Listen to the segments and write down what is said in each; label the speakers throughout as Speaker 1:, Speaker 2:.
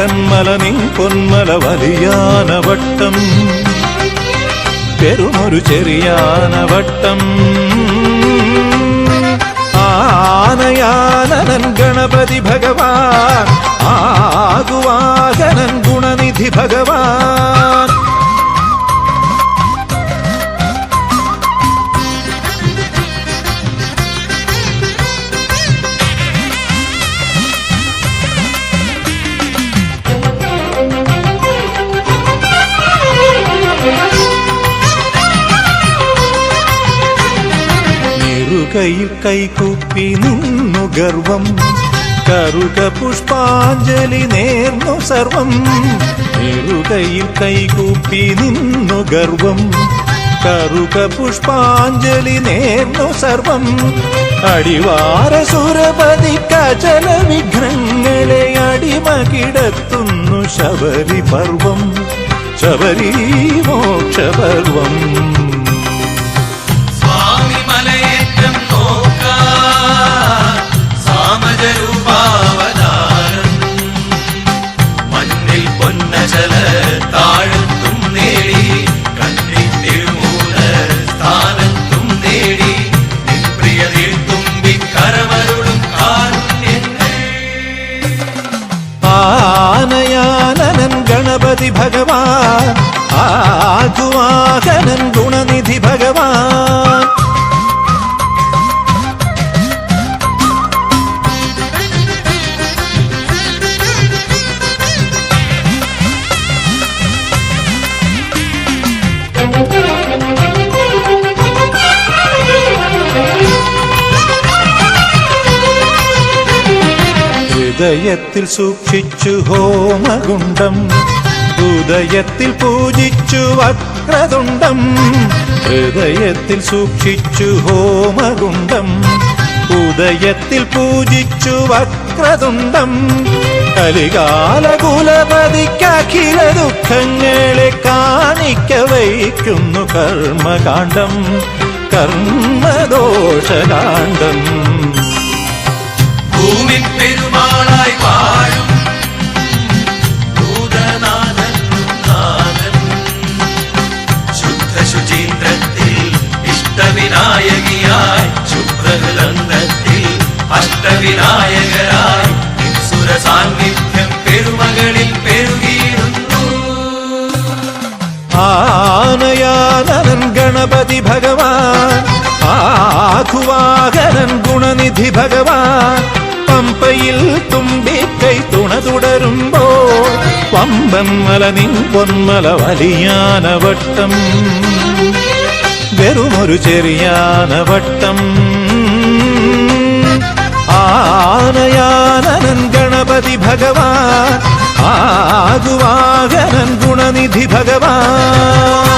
Speaker 1: அன்பன் மலனின் பொன்மல வலியான வட்டம். பெருமொரு செரியான வட்டம். ஆனையானன் கணபதி பகவான் ஆகுவாகனன் குணநிதி பகவான். നെറുകയിൽ കൈകൂപ്പി നിന്നു ഗർവം. കറുക പുഷ്പാഞ്ജലി നേർന്നു സർവം. നെറുകയിൽ കൈകൂപ്പി നിന്നു ഗർവം. കറുക പുഷ്പാഞ്ജലി നേർന്നു സർവം. അടിവാര സുരപതി കചല വിഘ്നങ്ങളെ അടിമ കിടത്തുന്നു ശബരി പർവം. ശബരി മോക്ഷപർവം
Speaker 2: സാമജരൂപാവതാരം മണ്ണിൽ പൊന്നചല താഴത്തും നേടി കണ്ണിൽ തിരുമൂല സ്ഥാനത്തും നേടി നിൻ പ്രിയതിൽ തുമ്പി കരമരുളും കാരുണ്യങ്ങൾ
Speaker 1: ആനയാനനൻ ഗണപതി ഭഗവാൻ ആകുവാകനൻ ഗുണനിധി ഭഗവാൻ ഹൃദയത്തിൽ സൂക്ഷിച്ചു ഹോമകുണ്ടം ഉദയത്തിൽ പൂജിച്ചു വക്രതുണ്ടം ഹൃദയത്തിൽ സൂക്ഷിച്ചു ഹോമകുണ്ടം ഉദയത്തിൽ പൂജിച്ചു വക്രതുണ്ടം. കലികാല കുലപതിക്കഖില ദുഃഖങ്ങളെ കാണിക്ക വയ്ക്കുന്നു കർമ്മകാന്ഡം കർമ്മദോഷകാന്ഡം.
Speaker 2: ഭൂമി
Speaker 1: ആനയാനനൻ ഗണപതി ഭഗവാൻ ആഘുവാകനൻ ഗുണനിധി ഭഗവാൻ പമ്പയിൽ തുമ്പിക്കൈ തുണ തുടരുമ്പോൾ പമ്പൻ മല നിൻ പൊന്മല വലിയാനവട്ടം വെറുമൊരു ചെറിയാനവട്ടം ആനയാനനൻ ഗണപതി ഭഗവാൻ ആകുവാകനൻ ഗുണനിധി ഭഗവാൻ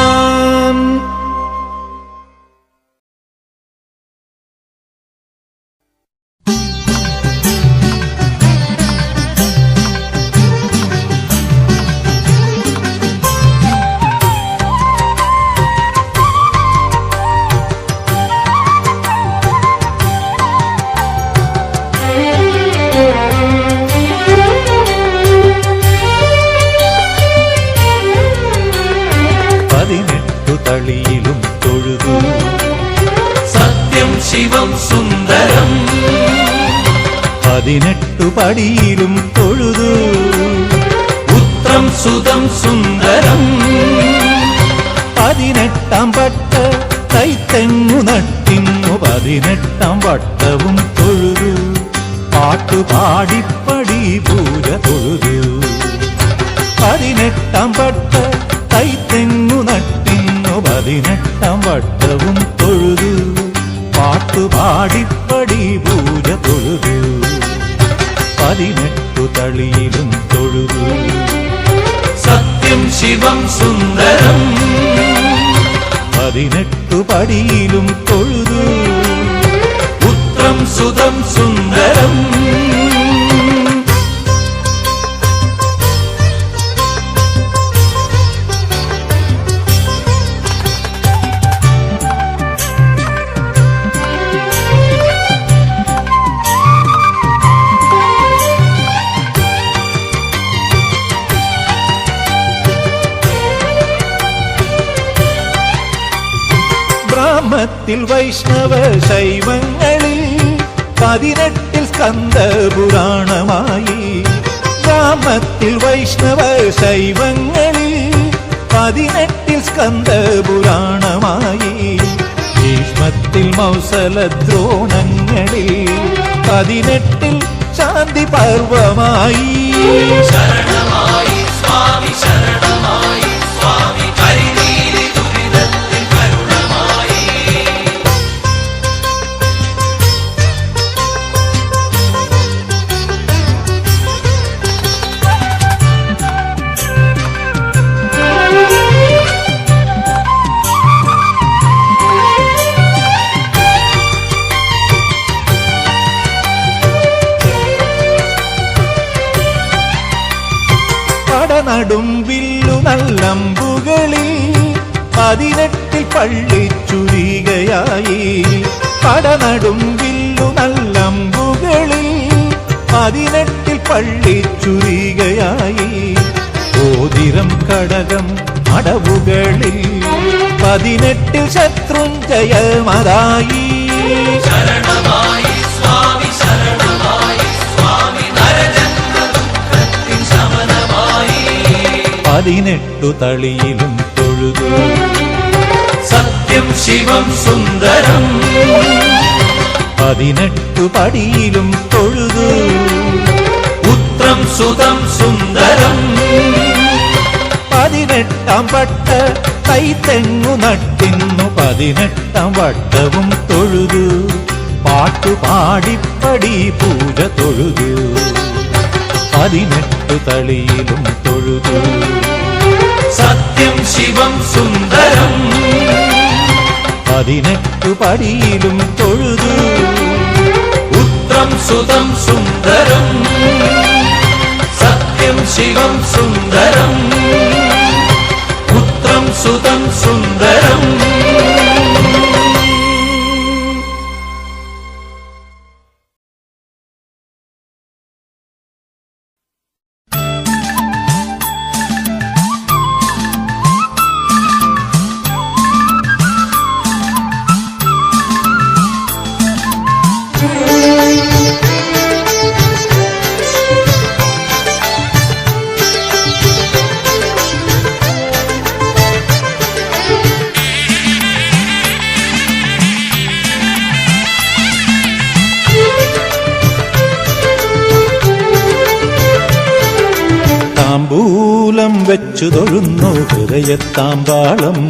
Speaker 1: പടിയിലും തൊഴുതു.
Speaker 2: ഉത്രം സുതം സുന്ദരം.
Speaker 1: പതിനെട്ടാം പട്ട കൈത്തെങ്ങു നട്ടിന്നു പതിനെട്ടാം വട്ടവും തൊഴുതു. പാട്ടുപാടിപ്പടി പൂജ തൊഴുതു. പതിനെട്ടാം പട്ട കൈത്തെങ്ങു നട്ടിന്നു പതിനെട്ടാം വട്ടവും
Speaker 2: ശിവം സുന്ദരം.
Speaker 1: പതിനെട്ടു പടിയിലും തൊഴുതു.
Speaker 2: പുത്രം സുതം സുന്ദരം.
Speaker 1: ബ്രാഹ്മത്തിൽ വൈഷ്ണവ ശൈവങ്ങളിൽ പതിനെട്ടിൽ സ്കന്ദ പുരാണമായി വൈഷ്ണവ ശൈവങ്ങളിൽ പതിനെട്ടിൽ സ്കന്ദ പുരാണമായി ഭീഷ്മത്തിൽ മൗസല ദ്രോണങ്ങളിൽ പതിനെട്ടിൽ ശാന്തി പർവമായി
Speaker 2: ശരണമായി സ്വാമി ശരണമായി.
Speaker 1: നല്ലമ്പുകളിൽ പതിനെട്ടിൽ പള്ളിച്ചുരികയായി പടനടും വില്ലു നല്ലമ്പുകളിൽ പതിനെട്ടിൽ പള്ളിച്ചുരികയായി ഓതിരം കടകം അടവുകളിൽ പതിനെട്ടിൽ ശത്രുഞ്ജയമതായി.
Speaker 2: ശരണമായി
Speaker 1: പതിനെട്ടു തളിയിലും തൊഴുതു.
Speaker 2: സത്യം ശിവം സുന്ദരം.
Speaker 1: പതിനെട്ടു പടിയിലും തൊഴുതു.
Speaker 2: ഉത്രം സുതം സുന്ദരം.
Speaker 1: പതിനെട്ടാം പട്ട കൈത്തെങ്ങു നട്ടിന്നു. പതിനെട്ടാം വട്ടവും തൊഴുതു. പാട്ടുപാടിപ്പടി പൂജ തൊഴുതു. പതിനെട്ടു തളിയിലും തൊഴുതു.
Speaker 2: സത്യം ശിവം സുന്ദരം.
Speaker 1: പതിനെട്ടു പടിയിലും തൊഴുതു.
Speaker 2: ഉത്രം സുതം സുന്ദരം. സത്യം ശിവം സുന്ദരം. ഉത്രം സുതം സുന്ദരം.
Speaker 1: താമ്പൂലം തൊഴുന്നു ഹൃദയത്താമ്പാളം.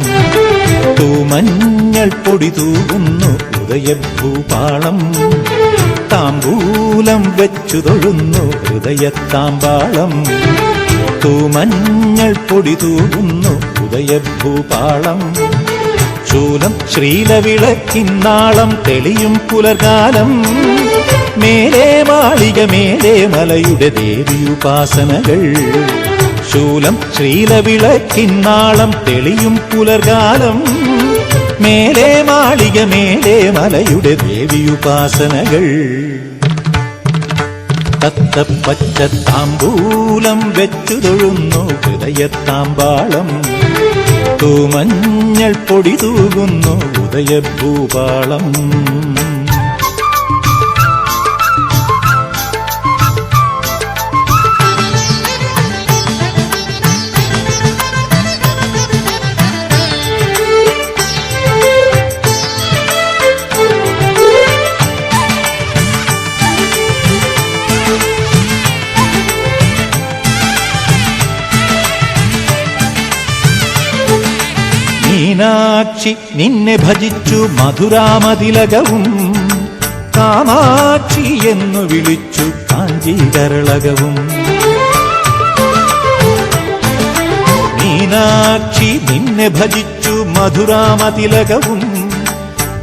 Speaker 1: തൂമഞ്ഞൾ പൊടി തൂകുന്നു ഹൃദയഭൂപാളം താമ്പൂലം വെച്ചു തൊഴുന്നു ഹൃദയത്താമ്പാളം. തൂമഞ്ഞൾ പൊടി തൂകുന്നു ഉദയഭൂപാളം. ശൂലം ശ്രീലവിളക്കിന്നാളം തെളിയും പുലർകാലം. മേലേ മാളിക മേലേ മലയുടെ ദേവിയുപാസനകൾ ശൂലം ശ്രീലവിളക്കിന്നാളം തെളിയും പുലർകാലം. മേലെ മാളിക മേലെ മലയുടെ ദേവിയുപാസനകൾ. തത്തപ്പച്ച താമ്പൂലം വെച്ചു തൊഴുന്നു ഹൃദയത്താമ്പാളം. തൂമഞ്ഞൾ പൊടി തൂകുന്നു ഉദയഭൂപാളം. മീനാക്ഷി നിന്നെ ഭജിച്ചു മധുരാമതിലകവും. കാമാക്ഷി എന്നു വിളിച്ചു കാഞ്ചീകരളകവും. മീനാക്ഷി നിന്നെ ഭജിച്ചു മധുരാമതിലകവും.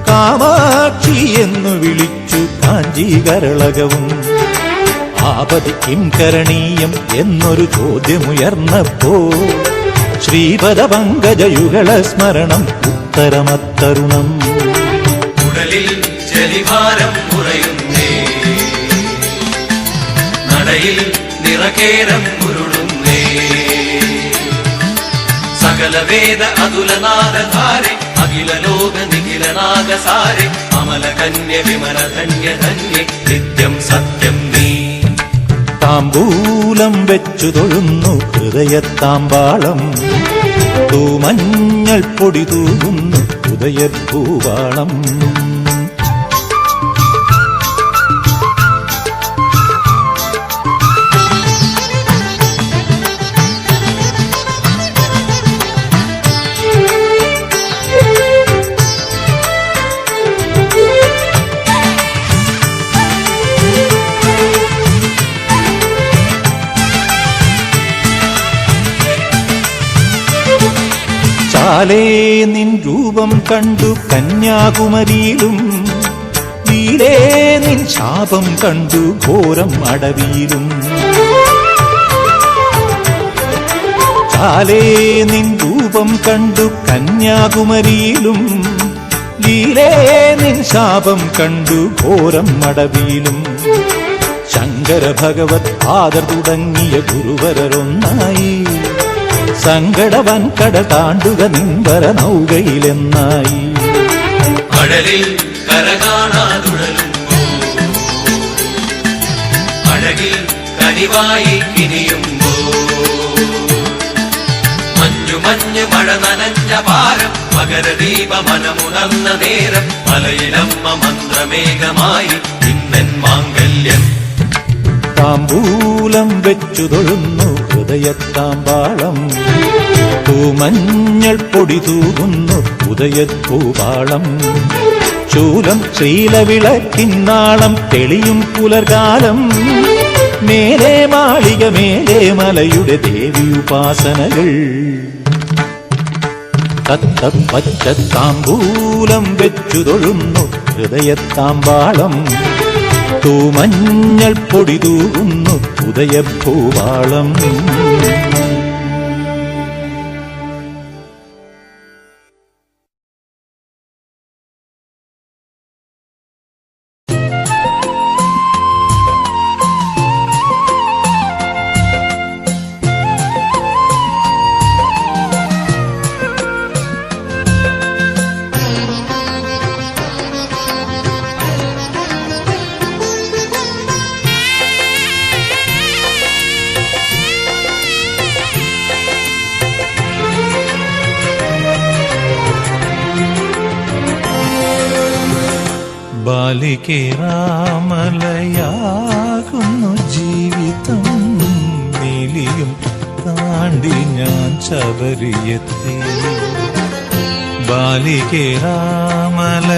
Speaker 1: കാമാക്ഷി എന്നു വിളിച്ചു കാഞ്ചീകരളകവും. ആപതി കിം കരണീയം എന്നൊരു ചോദ്യമുയർന്നപ്പോ ശ്രീപദ പങ്കജയുഗള സ്മരണം ഉത്തരമത്തരുണം.
Speaker 2: ഉടലിൽ ജലിഭാരം കുറയുന്നേ. നടയിൽ നിറകേരം ഉരുളുന്നേ. സകല വേദ അതുലനാദധാരെ അഖില ലോക നിഖില നാഗസാരെ അമല കന്യ വിമല ധന്യ ധന്യ നിത്യം സത്യം നീ.
Speaker 1: താമ്പൂലം വെച്ചു തൊഴുന്നു ഹൃദയത്താമ്പാളം. തൂമഞ്ഞൾ പൊടി തൂകുന്നു ഉദയഭൂവാളം ചാലേ നിൻ രൂപം കണ്ടു കന്യാകുമരിയിലും. വീരേ നിൻ ശാപം കണ്ടു ഘോരം അടവിയിലും. കാലേ നിൻ രൂപം കണ്ടു കന്യാകുമരിയിലും. ലീലേ നിൻ ശാപം കണ്ടു ഘോരം അടവിയിലും. ശങ്കര ഭഗവത് ആദർ തുടങ്ങിയ ഗുരുവരൊന്നായി സങ്കടവൻ കട താണ്ടുക നിൻവര നൗകയിലെന്നായി.
Speaker 2: അഴലിൽ കരകാണാതുഴലുമ്പോ അഴകിൽ കനിവായി കിനിയുമ്പോ. മഞ്ഞു മഞ്ഞു മഴ നനഞ്ഞ പാരം മകരദീപ മനമുണർന്ന നേരം മലയിലമ്മ മന്ത്രമേഘമായി ഇന്നൻ മാംഗല്യം
Speaker 1: താമ്പൂലം വെച്ചു തൊഴുന്നു ഹൃദയത്താമ്പാളം തൂമഞ്ഞൾ പൊടി തൂകുന്നു ഉദയപ്പൂവാളം ശൂലം ശ്രീലവിളക്കിന്നാളം തെളിയും പുലർകാലം. മേലെ മാളിക മേലെ മലയുടെ ദേവി ഉപാസനകൾ. തത്തപ്പച്ച താമ്പൂലം വെച്ചു തൊഴുന്നു ഹൃദയത്താമ്പാളം തൂമഞ്ഞൾ പൊടി തൂകുന്നു ബാലികെ രാമലയാകുന്നു ജീവിതം. നീലിയും താണ്ടി ഞാൻ ശബരിയെത്തി ബാലി രാമലയാകുന്നു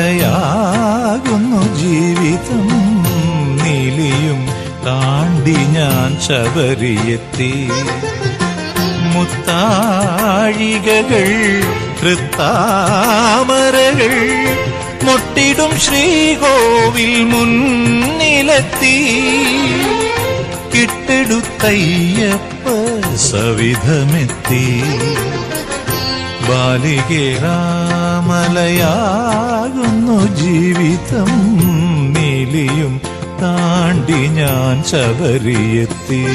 Speaker 1: ജീവിതം. നീലിയും താണ്ടി ഞാൻ ശബരിയെത്തി മുത്താഴികകൾ തൃത്താമരകൾ മുട്ടിടും ശ്രീകോവിൽ മുന്നിലെത്തി. കിട്ടെടുത്തയ്യപ്പ സവിധമെത്തി. ബാലികെ രാമലയാകുന്നു ജീവിതം നീലിയും താണ്ടി ഞാൻ ശബരിയെത്തി.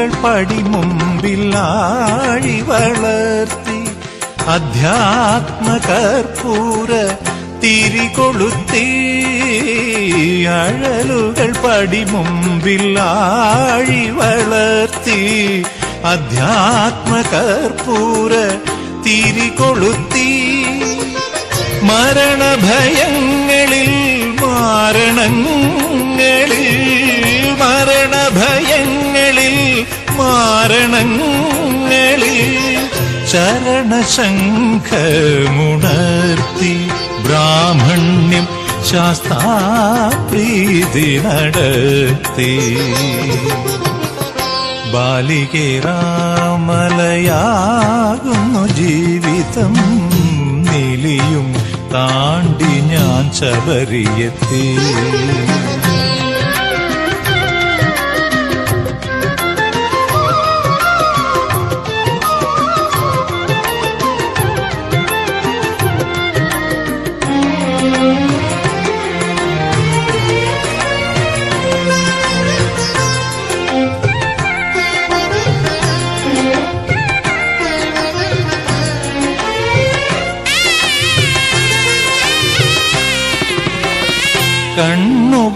Speaker 1: അഴലുകൾ പടിമുമ്പിൽ ആഴി വളർത്തി അധ്യാത്മ കർപ്പൂര തിരികൊളുത്തി അഴലുകൾ പടിമുമ്പിൽ ആഴി വളർത്തി അധ്യാത്മ കർപ്പൂര തിരികൊളുത്തി മരണഭയങ്ങളിൽ മാരണങ്ങളിൽ മാരണങ്ങളിൽ ചരണശംഖമുണർത്തി ബ്രാഹ്മണ്യം ശാസ്താപ്രീതി നടത്തി. ബാലികെ രാമലയാകുന്നു ജീവിതം നിലിയും താണ്ടി ഞാൻ ശബരിയെത്തി.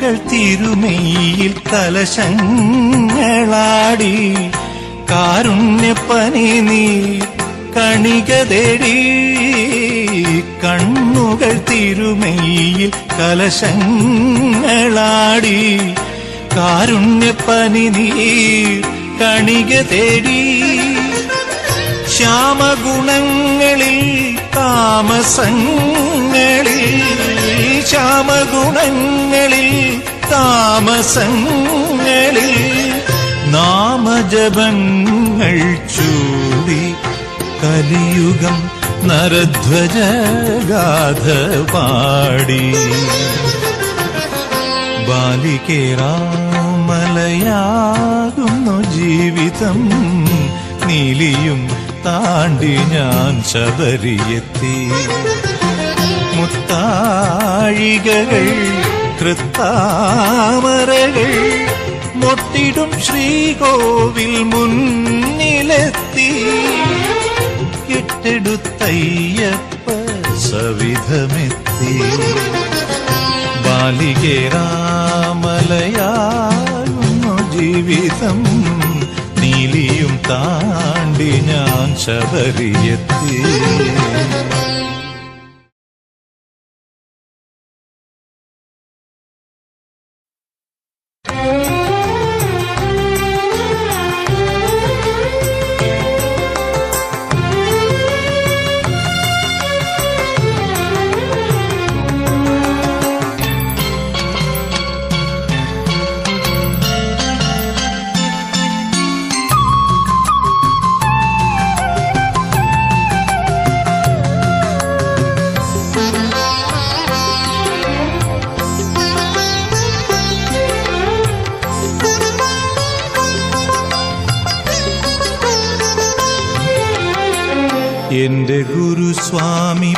Speaker 1: കണ്ണുകൾ തിരുമെയിൽ കലശങ്ങളാടി. കാരുണ്യപ്പനി നീ കണിക തേടി. കണ്ണുകൾ തിരുമേയിൽ കലശങ്ങളാടി. കാരുണ്യപ്പനി നീ കണിക തേടി. ശ്യാമഗുണങ്ങളിൽ താമസങ്ങളിൽ ശ്യാമഗുണങ്ങളിൽ താമസങ്ങളിൽ നാമജപങ്ങൾ ചൂടി കലിയുഗം നരധ്വജഗാഥ പാടി ബാലികേറാമലയാകുന്നു ജീവിതം നീലിയും താണ്ടി ഞാൻ ശബരിയെത്തി മുത്താഴികകൾ കൃത്താമരകൾ മൊട്ടിടും ശ്രീകോവിൽ മുന്നിലെത്തി. കെട്ടെടുത്തയ്യപ്പ സവിധമെത്തി. ബാലികെ രാമലയാകുന്നു ജീവിതം. നീലിയും താണ്ടി ഞാൻ ശബരിയെത്തി.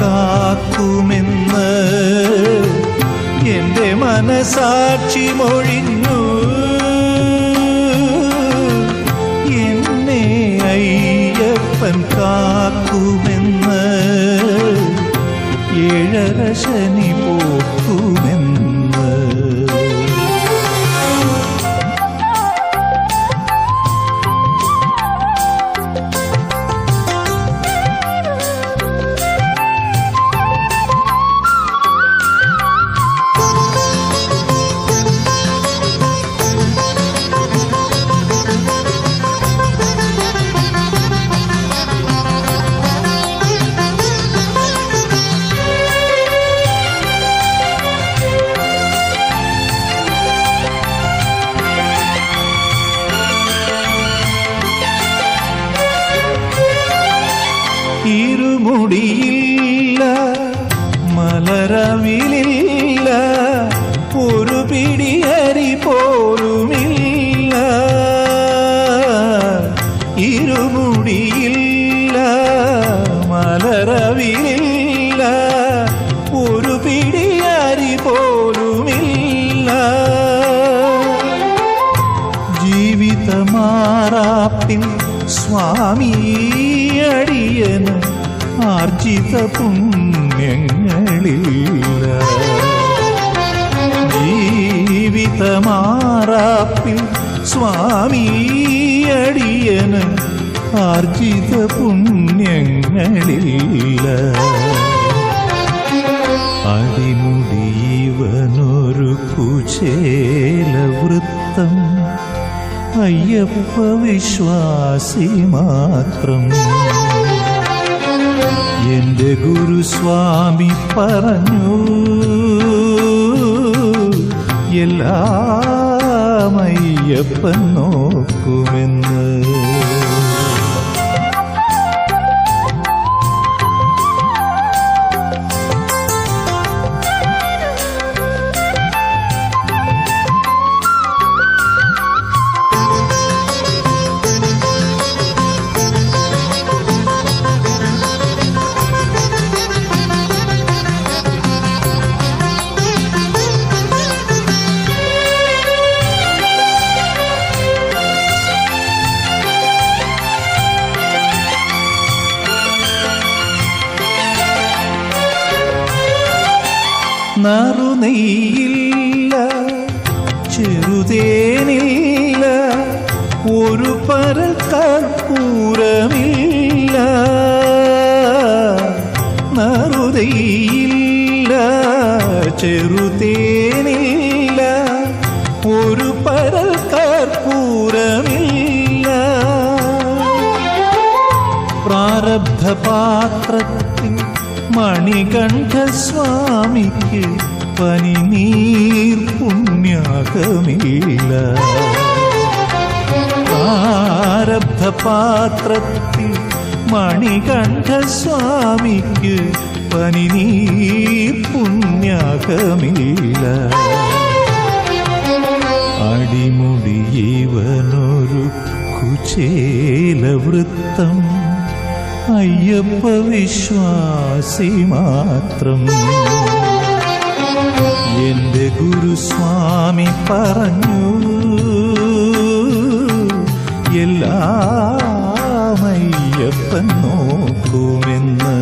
Speaker 1: കാക്കുമെന്ന് എന്റെ മനസാക്ഷി മൊഴിഞ്ഞു. എന്നെ അയ്യപ്പൻ കാക്കുമെന്ന് ഏഴര ശനി പോക്കുമെന്ന് മാറാപ്പിൽ സ്വാമി അടിയന് ആർജിത പുണ്യങ്ങളില്ല. ജീവിതമാറാപ്പിൽ സ്വാമി അടിയന് ആർജിത പുണ്യങ്ങളില്ല. അടിമുടിയവനൊരു കുചേല വൃത്തം അയ്യപ്പ വിശ്വാസി മാത്രം എന്റെ ഗുരുസ്വാമി പറഞ്ഞു എല്ലാം അയ്യപ്പൻ നോക്കുമെന്ന് ഒരു പരൽ കർപ്പൂരമില്ല. പ്രാരബ്ധ പാത്രത്തിൽ മണികണ്ഠസ്വാമിക്ക് പനിനീർ പുണ്യാകമില്ല പ്രാരബ്ധ പാത്രത്തിൽ മണികണ്ഠസ്വാമിക്ക് പനിനീർ പുണ്യാകമില്ല അടിമുടിയവനൊരു കുചേല വൃത്തം അയ്യപ്പ വിശ്വാസി മാത്രം. എന്റെ ഗുരുസ്വാമി പറഞ്ഞു എല്ലാം അയ്യപ്പൻ നോക്കുമെന്ന്.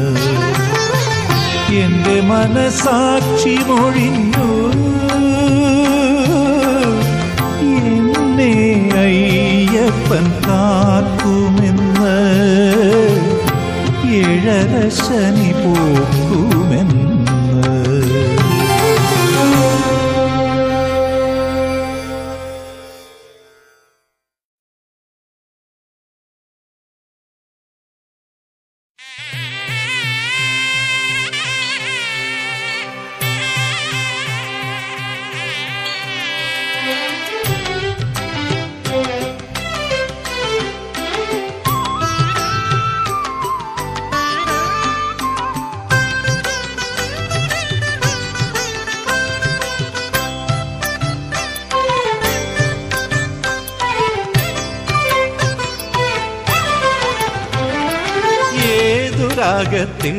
Speaker 1: എന്റെ മനസാക്ഷി മൊഴിഞ്ഞു കാക്കുമെന്ന് ഏഴര ശനി പോക്കുമെന്ന് രാഗത്തിൽ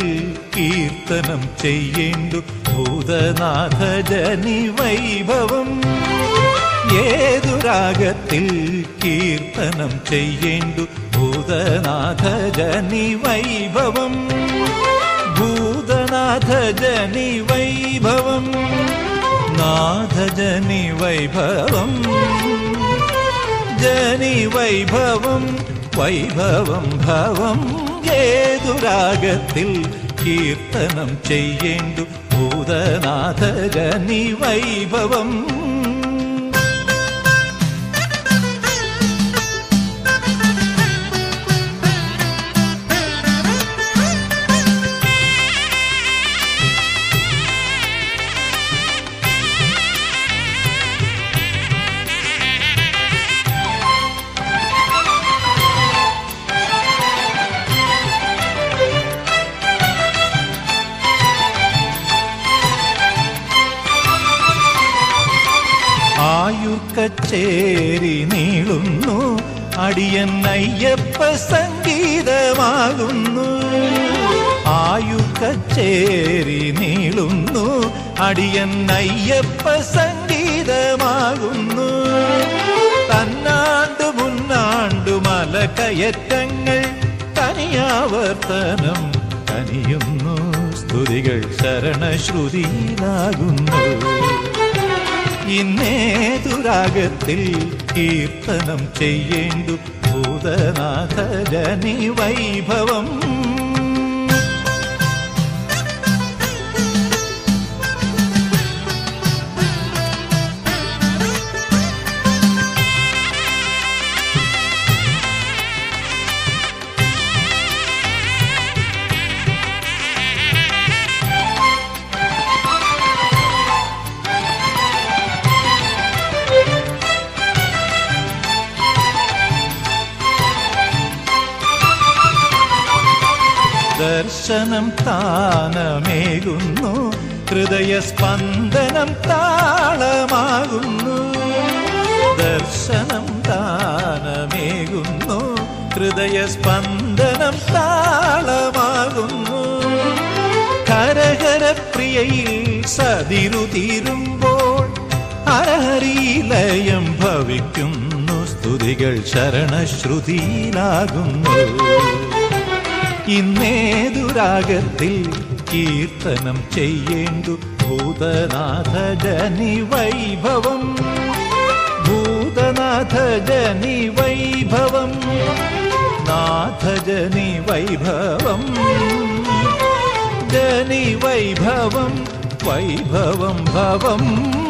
Speaker 1: കീർത്തനം ചെയ്യേണ്ടു ഭൂതനാഥ ജനി വൈഭവം ഏതു രാഗത്തിൽ കീർത്തനം ചെയ്യേണ്ടു ഭൂതനാഥ ജനി വൈഭവം ഭൂതനാഥ ജനി വൈഭവം നാഥ ജനി വൈഭവം ജനി വൈഭവം വൈഭവം ഭവം ഏതു രാഗത്തിൽ കീർത്തനം ചെയ്യേണ്ടു ഭൂതനാഥ ജനി വൈഭവം ആയുർക്കച്ചേരി നീളുന്നു അടിയൻ അയ്യപ്പ സംഗീതമാകുന്നു. തന്ന മുന്നാണ്ടു മുന്നാണ്ടു മല കയറ്റങ്ങൾ തനിയാവർത്തനം കനിയുന്നു. സ്തുതികൾ ശരണശ്രുതിയിലാകുന്നു. ഇന്നേതുരാഗത്തിൽ കീർത്തനം ചെയ്യേണ്ടു ഭൂതനാഥ ജനി വൈഭവം. ദർശനം താനമേകുന്നു. ഹൃദയസ്പന്ദനം താളമാകുന്നു. ദർശനം താനമേകുന്നു. ഹൃദയസ്പന്ദനം താളമാകുന്നു. കരകരപ്രിയയിൽ സതിരുതീരുമ്പോൾ അരഹരിലയം ഭവിക്കുന്നു. സ്തുതികൾ ശരണശ്രുതിയിലാകുന്നു. ഇന്നേതുരാഗത്തിൽ കീർത്തനം ചെയ്യേണ്ടു ഭൂതനാഥ ജനി വൈഭവം. ഭൂതനാഥ ജനി വൈഭവം. നാഥജനി വൈഭവം. ജനി വൈഭവം വൈഭവം ഭവം.